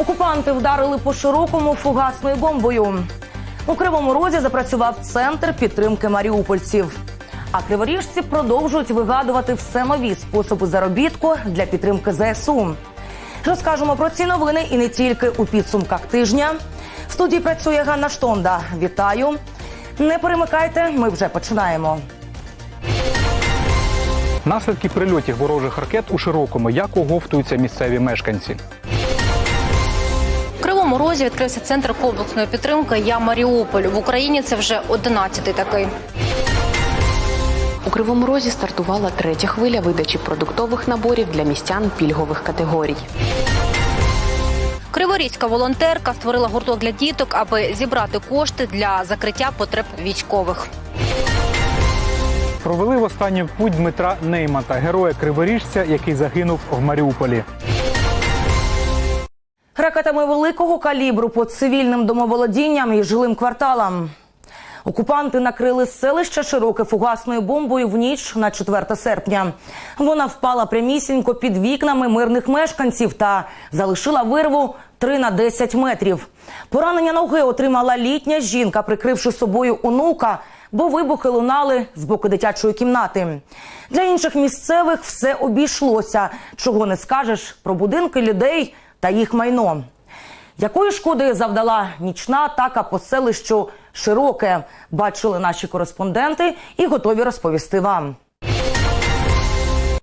Окупанти вдарили по широкому фугасною бомбою. У Кривому Розі запрацював центр підтримки маріупольців. А криворіжці продовжують вигадувати все нові способи заробітку для підтримки ЗСУ. Розкажемо про ці новини і не тільки у підсумках тижня. В студії працює Ганна Штонда. Вітаю! Не перемикайте, ми вже починаємо. Наслідки прильотів ворожих ракет у широкому, як оговтуються місцеві мешканці. Кривому Розі відкрився центр комплексної підтримки Я Маріуполь. В Україні це вже 11-й такий. У Кривому Розі стартувала третя хвиля видачі продуктових наборів для містян пільгових категорій. Криворізька волонтерка створила гурток для діток, аби зібрати кошти для закриття потреб військових. Провели в останній путь Дмитра Неймата, героя криворіжця, який загинув в Маріуполі. Ракетами великого калібру по цивільним домоволодінням і жилим кварталам. Окупанти накрили селище широке фугасною бомбою в ніч на 4 серпня. Вона впала прямісінько під вікнами мирних мешканців та залишила вирву 3 на 10 метрів. Поранення ноги отримала літня жінка, прикривши собою онука, бо вибухи лунали з боку дитячої кімнати. Для інших місцевих все обійшлося. Чого не скажеш про будинки людей та їх майно. Якої шкоди завдала нічна атака по селищу Широке, бачили наші кореспонденти і готові розповісти вам.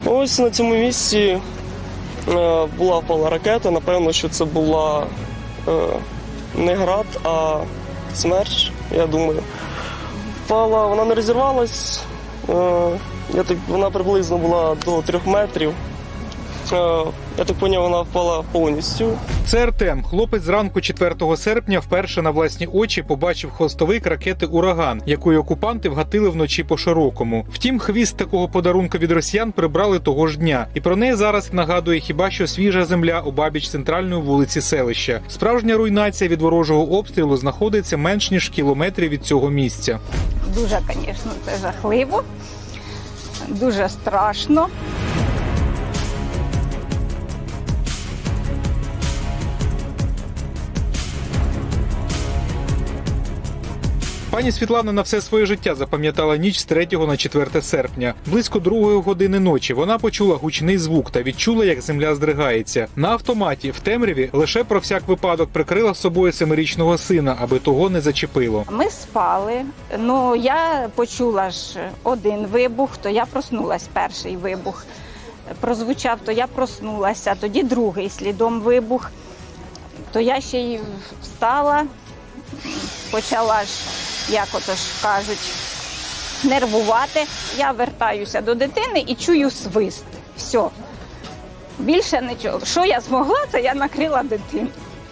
Ось на цьому місці е, була впала ракета. Напевно, що це була е, не град, а смерч, я думаю. Впала, вона не розірвалась. Е, я так, вона приблизно була до трьох метрів. Е, я так поняв, вона впала повністю. Це Артем, хлопець зранку 4 серпня вперше на власні очі побачив хвостовик ракети Ураган, якої окупанти вгатили вночі по широкому. Втім, хвіст такого подарунка від росіян прибрали того ж дня, і про неї зараз нагадує хіба що свіжа земля у бабіч центральної вулиці селища. Справжня руйнація від ворожого обстрілу знаходиться менш ніж в кілометрі від цього місця. Дуже, звісно, це жахливо, дуже страшно. Пані Світлана на все своє життя запам'ятала ніч з 3 на 4 серпня. Близько другої години ночі вона почула гучний звук та відчула, як земля здригається. На автоматі в темряві лише про всяк випадок прикрила собою семирічного сина, аби того не зачепило. Ми спали. Ну я почула ж один вибух, то я проснулась. Перший вибух прозвучав, то я проснулася. Тоді другий слідом вибух. То я ще й встала, почала ж, як ото ж кажуть, нервувати. Я вертаюся до дитини і чую свист. Все. Більше нічого. Що я змогла, це я накрила дитину.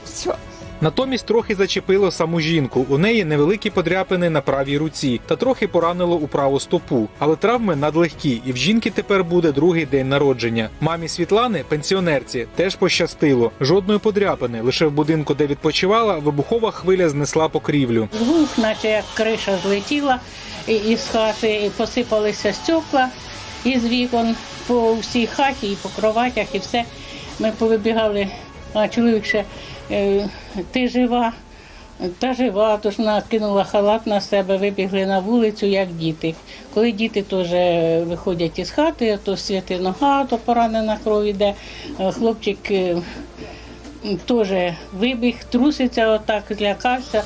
Все. Натомість трохи зачепило саму жінку. У неї невеликі подряпини на правій руці та трохи поранило у праву стопу. Але травми надлегкі, і в жінки тепер буде другий день народження. Мамі Світлани, пенсіонерці, теж пощастило. Жодної подряпини. Лише в будинку, де відпочивала, вибухова хвиля знесла покрівлю. Звук, наче як криша злетіла із хати, посипалися стекла із вікон по всій хаті, і по кроватях, і все. Ми повибігали, а чоловік ще ти жива, та жива, тож вона кинула халат на себе, вибігли на вулицю, як діти. Коли діти теж виходять із хати, то святи нога, то поранена кров іде. Е, Хлопчик е, теж вибіг, труситься отак, злякався.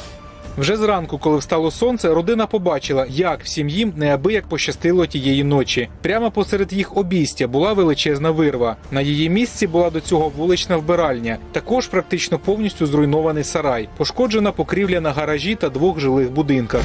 Вже зранку, коли встало сонце, родина побачила, як всім їм неабияк пощастило тієї ночі. Прямо посеред їх обійстя була величезна вирва. На її місці була до цього вулична вбиральня. Також практично повністю зруйнований сарай, пошкоджена покрівля на гаражі та двох жилих будинках.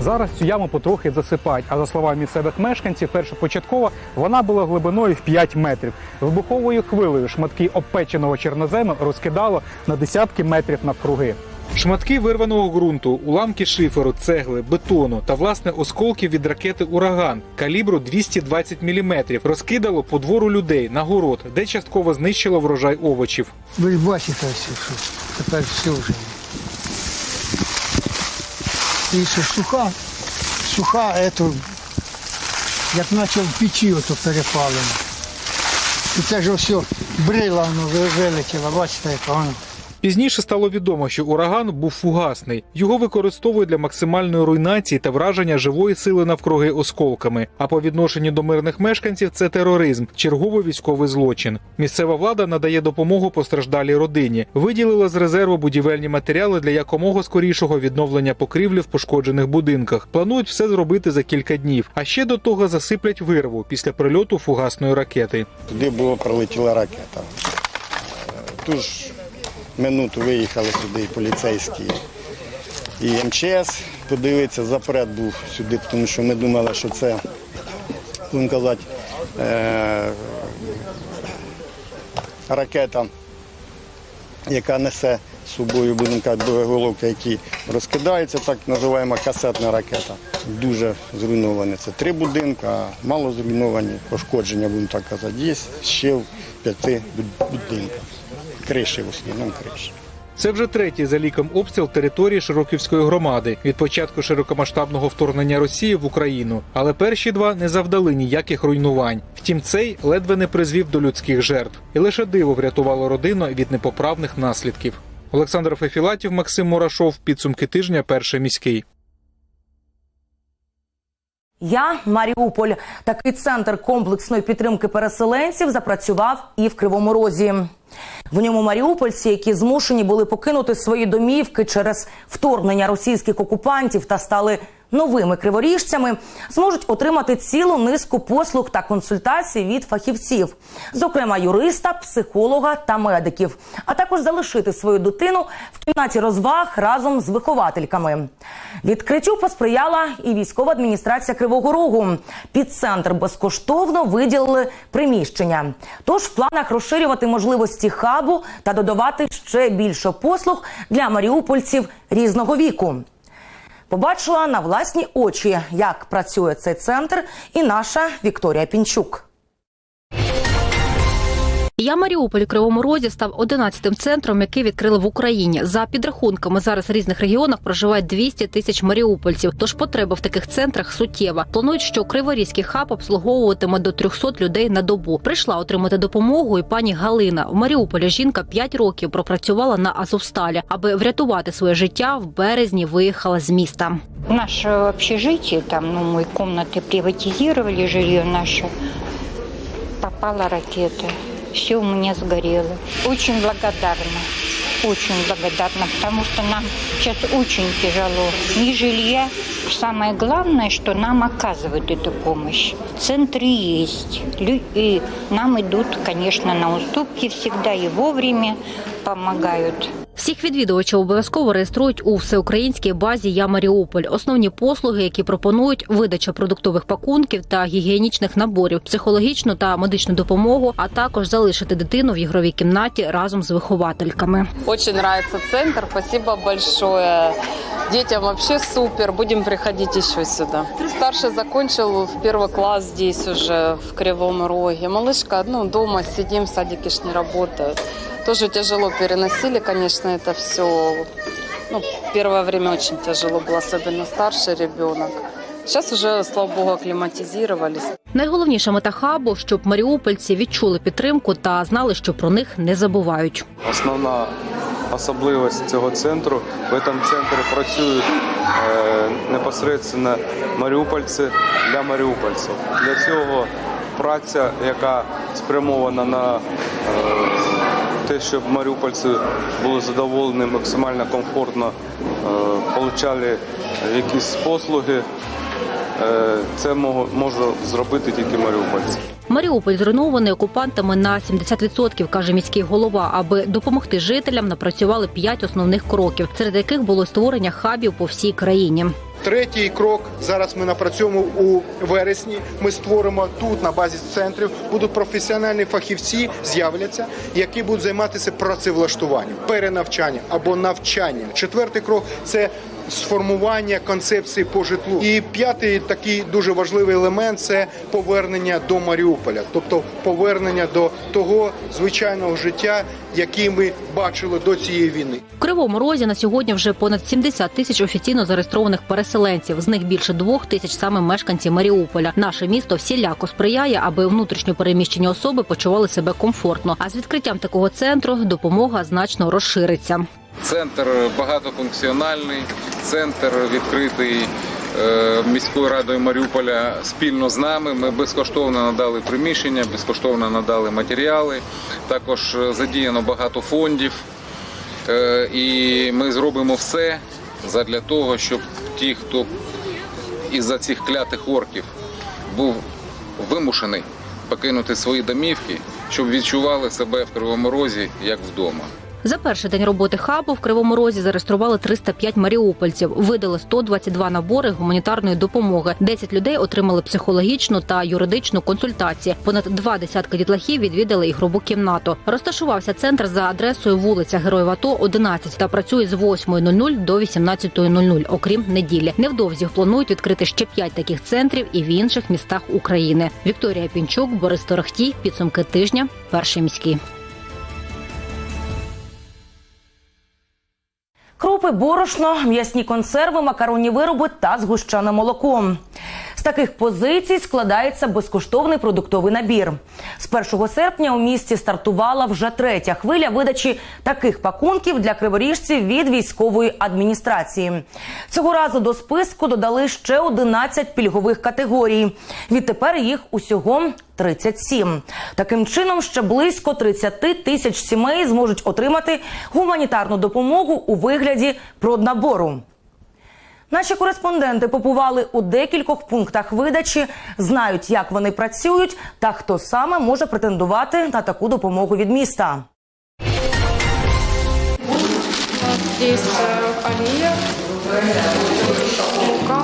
Зараз цю яму потрохи засипають. А за словами місцевих мешканців, першопочатково вона була глибиною в 5 метрів. Вибуховою хвилею шматки обпеченого чорнозему розкидало на десятки метрів навкруги. Шматки вирваного ґрунту, уламки шиферу, цегли, бетону та власне осколків від ракети Ураган калібру 220 мм розкидало по двору людей на город, де частково знищило врожай овочів. Ви бачите, що тепер все вже. І що суха, суха, ето, як наче в печі ото перепалено. І це ж все брила воно ви- вилетіла, бачите, яка воно. Пізніше стало відомо, що ураган був фугасний. Його використовують для максимальної руйнації та враження живої сили навкруги осколками. А по відношенню до мирних мешканців це тероризм, черговий військовий злочин. Місцева влада надає допомогу постраждалій родині. Виділила з резерву будівельні матеріали для якомога скорішого відновлення покрівлі в пошкоджених будинках. Планують все зробити за кілька днів. А ще до того засиплять вирву після прильоту фугасної ракети. Туди було прилетіла ракета. Е, Ту ж минуту виїхали сюди поліцейські і МЧС. Подивитися, запрет був сюди, тому що ми думали, що це, будемо казати, е- ракета, яка несе з собою, будемо казати, боєголовки, які розкидаються, так називаємо касетна ракета. Дуже зруйновані. Це три будинки, а мало зруйновані, пошкодження, будемо так казати, є ще в п'яти будинках. Криші в основному криші. Це вже третій за ліком обстріл території Широківської громади від початку широкомасштабного вторгнення Росії в Україну. Але перші два не завдали ніяких руйнувань. Втім, цей ледве не призвів до людських жертв, і лише диво врятувало родину від непоправних наслідків. Олександр Фефілатів, Максим Мурашов. Підсумки тижня. Перший міський. Я Маріуполь. Такий центр комплексної підтримки переселенців запрацював і в Кривому Розі. В ньому маріупольці, які змушені були покинути свої домівки через вторгнення російських окупантів та стали новими криворіжцями, зможуть отримати цілу низку послуг та консультацій від фахівців, зокрема юриста, психолога та медиків, а також залишити свою дитину в кімнаті розваг разом з виховательками. Відкриттю посприяла і військова адміністрація Кривого Рогу. Під центр безкоштовно виділили приміщення. Тож в планах розширювати можливості хабу та додавати ще більше послуг для маріупольців різного віку. Побачила на власні очі, як працює цей центр, і наша Вікторія Пінчук. Я Маріуполь у Кривому Розі став 11-тим центром, який відкрили в Україні. За підрахунками зараз в різних регіонах проживають 200 тисяч маріупольців. Тож потреба в таких центрах суттєва. Планують, що Криворізький хаб обслуговуватиме до 300 людей на добу. Прийшла отримати допомогу і пані Галина. В Маріуполі жінка 5 років пропрацювала на Азовсталі, аби врятувати своє життя. В березні виїхала з міста. Наше общежитие, там, ну, мы комнаты приватизировали, жилье наше, попала ракета. Все у меня сгорело. Очень благодарна Очень благодарна, потому что нам сейчас очень тяжело. Ни жилья. Самое главное, что нам оказывают эту помощь. Центры есть. Лю- И нам идут, конечно, на уступки всегда и вовремя помогают. Всіх відвідувачів обов'язково реєструють у всеукраїнській базі Я Маріуполь. Основні послуги, які пропонують видача продуктових пакунків та гігієнічних наборів, психологічну та медичну допомогу, а також залишити дитину в ігровій кімнаті разом з виховательками. Очень нравится центр. Спасибо большое. Детям вообще супер. Будем приходить еще сюда. Старший закончил в первый класс здесь уже, в Кривом Роге. Малышка, ну, дома сидим, садики ж не работают. Тоже тяжело переносили, конечно, это все. Ну, первое время очень тяжело было, особенно старший ребенок. Сейчас уже, слава богу, акклиматизировались. Найголовніша мета хабу, щоб маріупольці відчули підтримку та знали, що про них не забувають. Основна особливість цього центру в цьому центрі працюють е, непосередньо маріупольці для маріупольців. Для цього праця, яка спрямована на е, те, щоб маріупольці були задоволені, максимально комфортно е, отримали якісь послуги. Це може зробити тільки маріупольці. Маріуполь зруйнований окупантами на 70%, каже міський голова. Аби допомогти жителям, напрацювали п'ять основних кроків, серед яких було створення хабів по всій країні. Третій крок зараз ми напрацьовуємо у вересні. Ми створимо тут на базі центрів. Будуть професіональні фахівці, з'являться, які будуть займатися працевлаштуванням, перенавчанням або навчанням. Четвертий крок це сформування концепції по житлу. І п'ятий такий дуже важливий елемент це повернення до Маріуполя, тобто повернення до того звичайного життя, який ми бачили до цієї війни. В Кривому Розі на сьогодні вже понад 70 тисяч офіційно зареєстрованих переселенців. З них більше двох тисяч саме мешканці Маріуполя. Наше місто всіляко сприяє, аби внутрішньо переміщені особи почували себе комфортно. А з відкриттям такого центру допомога значно розшириться. Центр багатофункціональний, центр відкритий е, міською радою Маріуполя спільно з нами. Ми безкоштовно надали приміщення, безкоштовно надали матеріали. Також е, задіяно багато фондів. Е, І ми зробимо все задля того, щоб ті, хто із-за цих клятих орків був вимушений покинути свої домівки, щоб відчували себе в Кривому Розі як вдома. За перший день роботи хабу в Кривому Розі зареєстрували 305 маріупольців. Видали 122 набори гуманітарної допомоги. 10 людей отримали психологічну та юридичну консультації. Понад два десятки дітлахів відвідали ігрову кімнату. Розташувався центр за адресою вулиця Героїв АТО 11 та працює з 8.00 до 18.00, окрім неділі. Невдовзі планують відкрити ще 5 таких центрів і в інших містах України. Вікторія Пінчук, Борис Торохтій. Підсумки тижня. Перший міський. Крупи, борошно, м'ясні консерви, макаронні вироби та згущене молоко. Таких позицій складається безкоштовний продуктовий набір. З 1 серпня у місті стартувала вже третя хвиля видачі таких пакунків для криворіжців від військової адміністрації. Цього разу до списку додали ще 11 пільгових категорій. Відтепер їх усього 37. Таким чином, ще близько 30 тисяч сімей зможуть отримати гуманітарну допомогу у вигляді проднабору. Наші кореспонденти побували у декількох пунктах видачі, знають, як вони працюють та хто саме може претендувати на таку допомогу від міста. Здесь мука,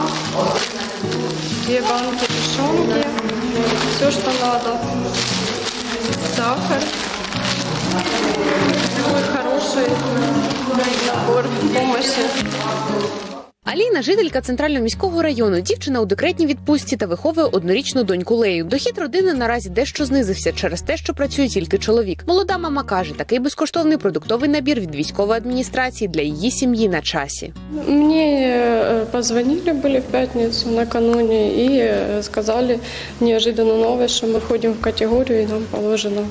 две банки тушенки, все, что надо, сахар, такой хороший набор помощи. Аліна жителька центрального міського району. Дівчина у декретній відпустці та виховує однорічну доньку Лею. Дохід родини наразі дещо знизився через те, що працює тільки чоловік. Молода мама каже, такий безкоштовний продуктовий набір від військової адміністрації для її сім'ї на часі. Мне э, позвонили были в пятницу накануне и э, сказали неожиданно новость, что мы входим в категорию и нам положено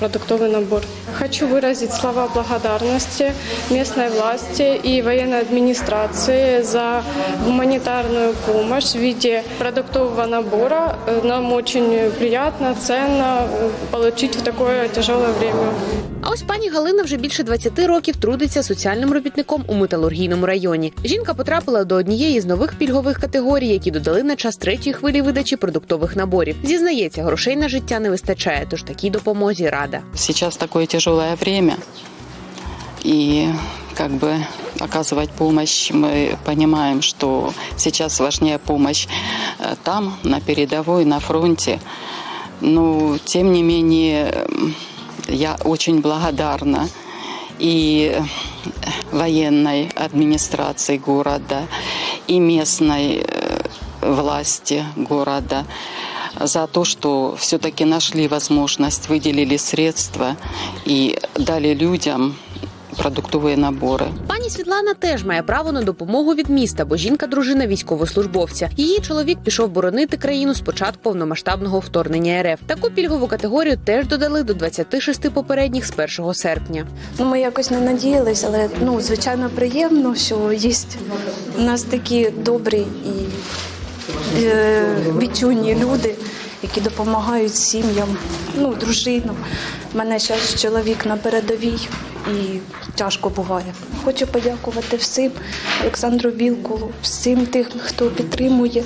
продуктовый набор. Хочу выразить слова благодарности местной власти и военной администрации за гуманитарную помощь в виде продуктового набора. Э, Нам очень приятно, ценно э, получить в такое тяжелое время. А ось пані Галина вже більше 20 років трудиться соціальним робітником у металургійному районі. Жінка потрапила до однієї з нових пільгових категорій, які додали на час третьої хвилі видачі продуктових наборів. Зізнається, грошей на життя не вистачає, тож такій допомозі рада. Сейчас такое тяжелое время, и как бы оказывать помощь, мы понимаем, что сейчас важнее помощь э, там, на передовой, на фронте. Но, тем не менее, я очень благодарна и военной администрации города, и местной э, власти города за то, что все-таки нашли возможность, выделили средства и дали людям продуктовые наборы. Пані Світлана теж має право на допомогу від міста, бо жінка дружина військовослужбовця. Її чоловік пішов боронити країну з початку повномасштабного вторгнення РФ. Таку пільгову категорію теж додали до 26 попередніх з 1 серпня. Ну, ми якось не надіялися, але ну, звичайно приємно, що є у нас такі добрі і е, відчутні люди, які допомагають сім'ям, ну, дружинам. У мене зараз чоловік на передовій і тяжко буває. Хочу подякувати всім Олександру Вілкулу, всім тим, хто підтримує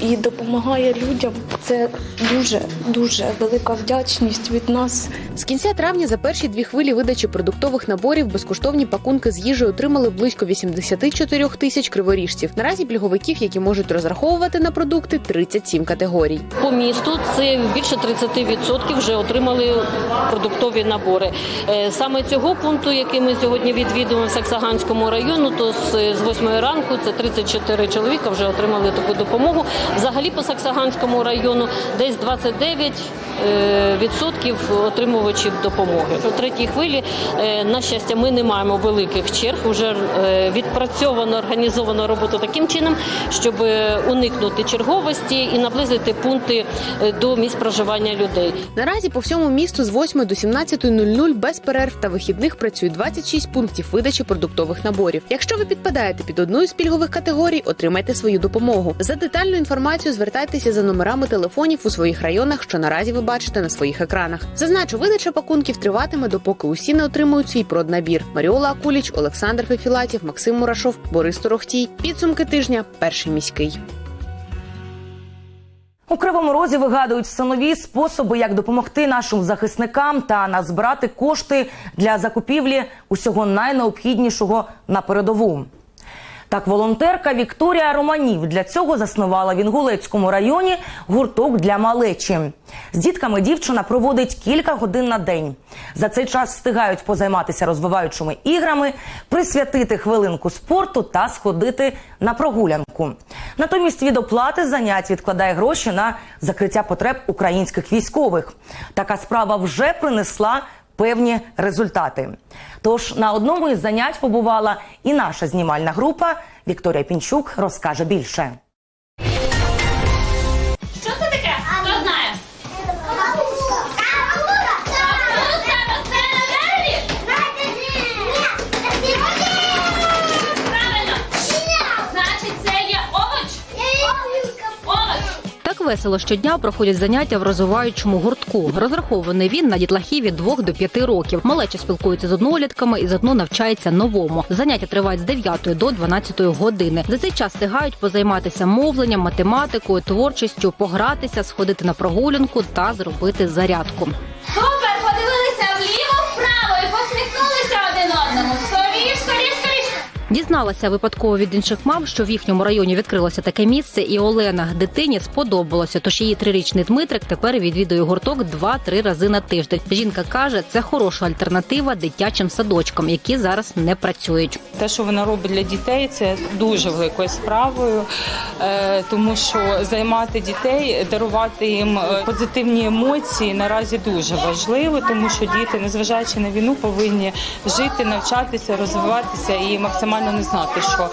і допомагає людям. Це дуже дуже велика вдячність від нас. З кінця травня за перші дві хвилі видачі продуктових наборів безкоштовні пакунки з їжею отримали близько 84 тисяч криворіжців. Наразі пільговиків, які можуть розраховувати на продукти, 37 категорій. По місту це більше 30% вже отримали продуктові набори. Е, Саме цього пункту, який ми сьогодні відвідуємо в Саксаганському району, то з, з 8 ранку це 34 чоловіка вже отримали таку допомогу. Взагалі по Саксаганському району десь 29 е, відсотків отримувачів допомоги. У третій хвилі, е, на щастя, ми не маємо великих черг. Уже відпрацьовано, організовано роботу таким чином, щоб уникнути черговості і наблизити пункти до місць проживання людей. Наразі по всьому місту з 8 до 17.00 без перерв та вихідних працює 26 пунктів видачі продуктових наборів. Якщо ви підпадаєте під одну з пільгових категорій, отримайте свою допомогу. За детальну інформацію звертайтеся за номерами телефонів у своїх районах, що наразі ви бачите на своїх екранах. Зазначу, видача пакунків триватиме, допоки усі не отримують свій проднабір. Маріола Акуліч, Олександр Фефілатів, Максим Мурашов, Борис Торохтій. Підсумки тижня. Перший міський. У Кривому Розі вигадують все нові способи, як допомогти нашим захисникам та назбирати кошти для закупівлі усього найнеобхіднішого на передову. Так, волонтерка Вікторія Романів для цього заснувала в Інгулецькому районі гурток для малечі. З дітками дівчина проводить кілька годин на день. За цей час встигають позайматися розвиваючими іграми, присвятити хвилинку спорту та сходити на прогулянку. Натомість від оплати занять відкладає гроші на закриття потреб українських військових. Така справа вже принесла певні результати. Тож на одному із занять побувала і наша знімальна група. Вікторія Пінчук розкаже більше. Весело щодня проходять заняття в розвиваючому гуртку. Розрахований він на дітлахів від 2 до 5 років. Малеча спілкується з однолітками і заодно навчається новому. Заняття тривають з 9 до 12 години. За цей час встигають позайматися мовленням, математикою, творчістю, погратися, сходити на прогулянку та зробити зарядку. Дізналася випадково від інших мам, що в їхньому районі відкрилося таке місце, і Олена дитині сподобалося. Тож її трирічний Дмитрик тепер відвідує гурток два-три рази на тиждень. Жінка каже, це хороша альтернатива дитячим садочкам, які зараз не працюють. Те, що вона робить для дітей, це дуже великою справою, е, тому що займати дітей, дарувати їм е, позитивні емоції наразі дуже важливо, тому що діти, незважаючи на війну, повинні жити, навчатися, розвиватися і максимально не знати, що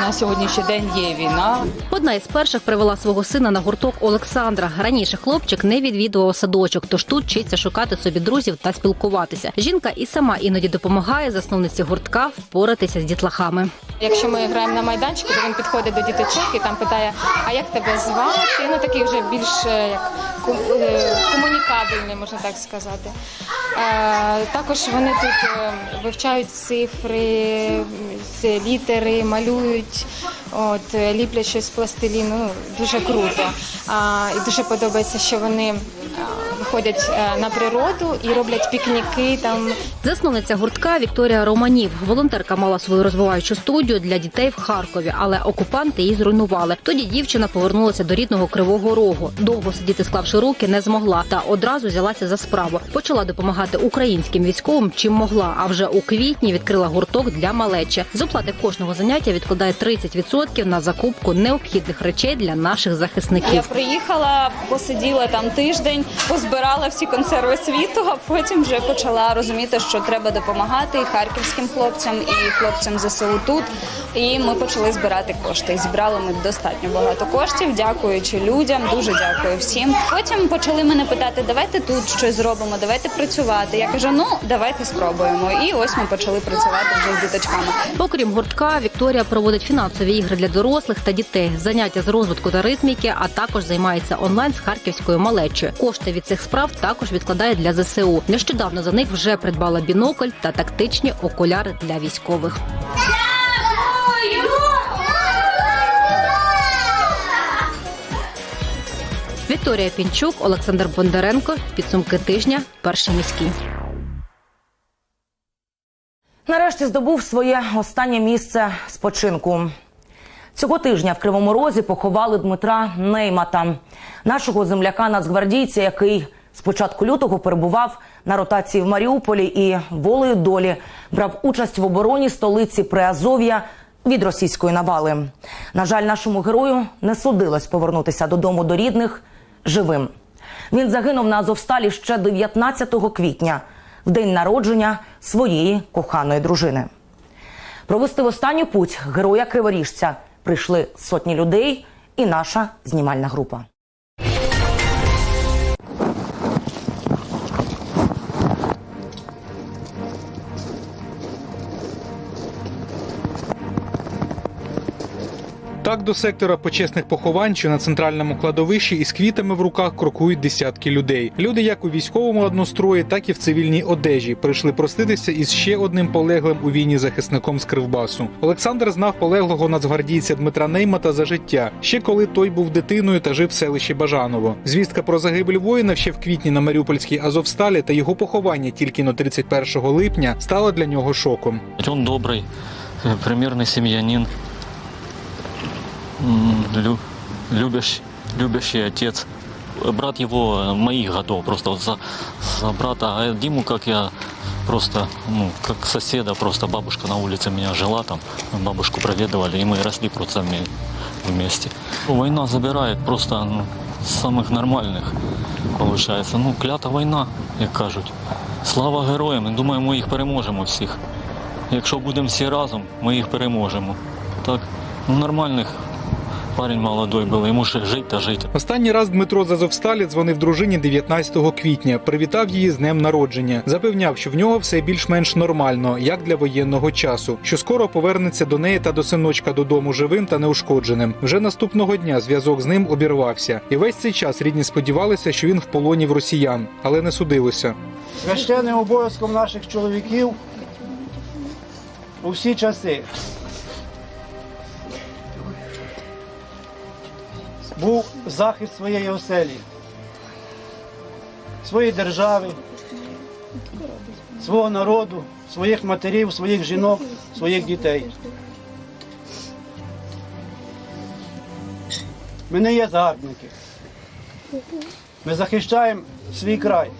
на сьогоднішній день є війна. Одна із перших привела свого сина на гурток Олександра. Раніше хлопчик не відвідував садочок, тож тут вчиться шукати собі друзів та спілкуватися. Жінка і сама іноді допомагає засновниці гуртка впоратися з дітлахами. Якщо ми граємо на майданчику, то він підходить до діточок і там питає, а як тебе звати? Ну такий вже більш е, як е, комунікабельний, можна так сказати. Е, Також вони тут е, вивчають цифри, літери, малюють, от, е, ліплять щось з пластиліну. Дуже круто. І дуже подобається, що вони виходять е, на природу і роблять пікніки там. Засновниця гуртка Вікторія Романів. Волонтерка мала свою розвиваючу студію для дітей в Харкові, але окупанти її зруйнували. Тоді дівчина повернулася до рідного кривого рогу. Довго сидіти, склавши руки, не змогла та одразу взялася за справу. Почала допомагати українським військовим, чим могла. А вже у квітні відкрила гурток для малечі. З оплати кожного заняття відкладає 30% на закупку необхідних речей для наших захисників. Я приїхала, посиділа там тиждень, позбирала всі консерви світу, а потім вже почала розуміти, що треба допомагати і харківським хлопцям, і хлопцям ЗСУ тут. І ми почали збирати кошти. Зібрали ми достатньо багато коштів, дякуючи людям. Дуже дякую всім. Потім почали мене питати, давайте тут щось зробимо, давайте працювати. Я кажу, ну давайте спробуємо. І ось ми почали працювати вже з діточками. Окрім гуртка, Вікторія проводить фінансові ігри для дорослих та дітей, заняття з розвитку та ритміки, а також займається онлайн з харківською малечою. Кошти від цих справ також відкладає для ЗСУ. Нещодавно за них вже придбала бінокль та тактичні окуляри для військових. Вікторія Пінчук, Олександр Бондаренко. Підсумки тижня. Перший міський. Нарешті здобув своє останнє місце спочинку. Цього тижня в Кривому Розі поховали Дмитра Неймата, нашого земляка нацгвардійця, який з початку лютого перебував на ротації в Маріуполі і волею долі брав участь в обороні столиці Приазов'я від російської навали. На жаль, нашому герою не судилось повернутися додому до рідних живим. Він загинув на Азовсталі ще 19 квітня, в день народження своєї коханої дружини. Провести в останню путь героя Криворіжця прийшли сотні людей і наша знімальна група. Так до сектора почесних поховань, що на центральному кладовищі із квітами в руках крокують десятки людей. Люди як у військовому однострої, так і в цивільній одежі прийшли проститися із ще одним полеглим у війні захисником з Кривбасу. Олександр знав полеглого нацгвардійця Дмитра Неймата за життя, ще коли той був дитиною та жив в селищі Бажаново. Звістка про загибель воїна ще в квітні на Маріупольській Азовсталі та його поховання тільки на 31 липня стала для нього шоком. Он добрый, э, примерный семьянин, м, лю- любящий, любящий отец. Брат его э, моих годов, просто вот за, за брата, а Диму, как я просто, ну, как соседа, просто бабушка на улице меня жила там, мы бабушку проведывали, и мы росли просто вме- вместе. Ну, Война забирает просто ну, самых нормальных, получается. Ну, клята війна, як кажуть. Слава героям, і думаю, ми їх переможемо всіх. Якщо будемо всі разом, ми їх переможемо. Так, ну нормальних парень молодой був, йому ще жити та жити. Останній раз Дмитро з Азовсталі дзвонив дружині 19 квітня. Привітав її з днем народження. Запевняв, що в нього все більш-менш нормально, як для воєнного часу. Що скоро повернеться до неї та до синочка додому живим та неушкодженим. Вже наступного дня зв'язок з ним обірвався. І весь цей час рідні сподівалися, що він в полоні в росіян, але не судилося. Священним обов'язком наших чоловіків у всі часи був захист своєї оселі, своєї держави, свого народу, своїх матерів, своїх жінок, своїх дітей. Ми не є загарбники. Ми захищаємо свій край,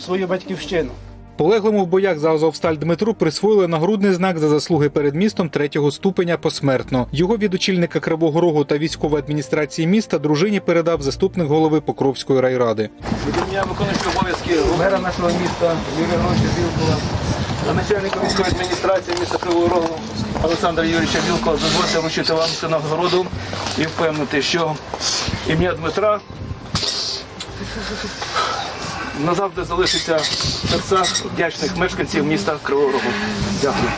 свою батьківщину. Полеглому в боях за Азовсталь Дмитру присвоїли нагрудний знак за заслуги перед містом третього ступеня посмертно. Його від очільника Кривого Рогу та військової адміністрації міста дружині передав заступник голови Покровської райради. Від ім'я виконуючого обов'язки мера нашого міста Юрія Гроші Вілкова, а начальника військової адміністрації міста Кривого Рогу Олександра Юрійовича Вілкова дозвольте вручити вам цю нагороду і впевнити, що ім'я Дмитра назавжди залишиться в серцях вдячних мешканців міста Кривого Рогу. Дякую.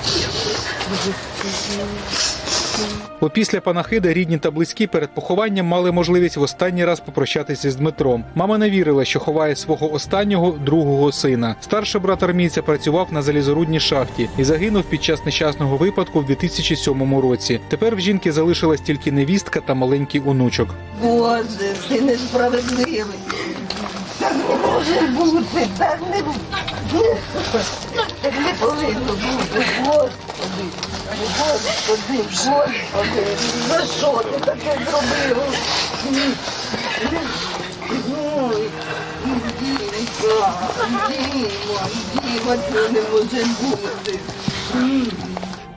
Опісля панахиди рідні та близькі перед похованням мали можливість в останній раз попрощатися з Дмитром. Мама не вірила, що ховає свого останнього другого сина. Старший брат армійця працював на залізорудній шахті і загинув під час нещасного випадку в 2007 році. Тепер в жінки залишилась тільки невістка та маленький онучок. Боже, ти несправедливий. Так не може бути, так не, так не повинно бути. Господи, Господи, Господи, за що ти таке зробив?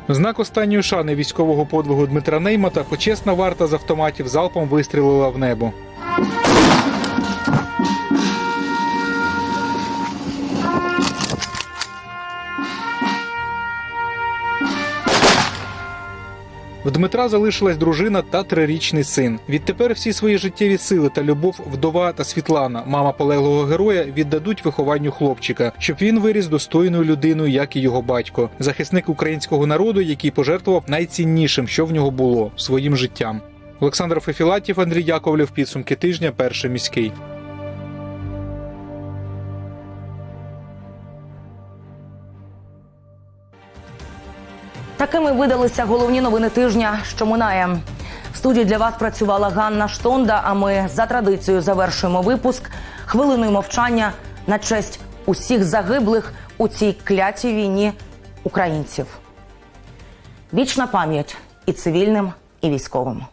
Знак останньої шани військового подвигу Дмитра Неймата почесна варта з автоматів залпом вистрілила в небо. В Дмитра залишилась дружина та трирічний син. Відтепер всі свої життєві сили та любов вдова та Світлана, мама полеглого героя, віддадуть вихованню хлопчика, щоб він виріс достойною людиною, як і його батько, захисник українського народу, який пожертвував найціннішим, що в нього було своїм життям. Олександр Фефілатів, Андрій Яковлев. Підсумки тижня. Перший міський. Такими видалися головні новини тижня, що минає. студії для вас працювала Ганна Штонда. А ми за традицією завершуємо випуск хвилиною мовчання на честь усіх загиблих у цій клятій війні українців. Вічна пам'ять і цивільним, і військовим.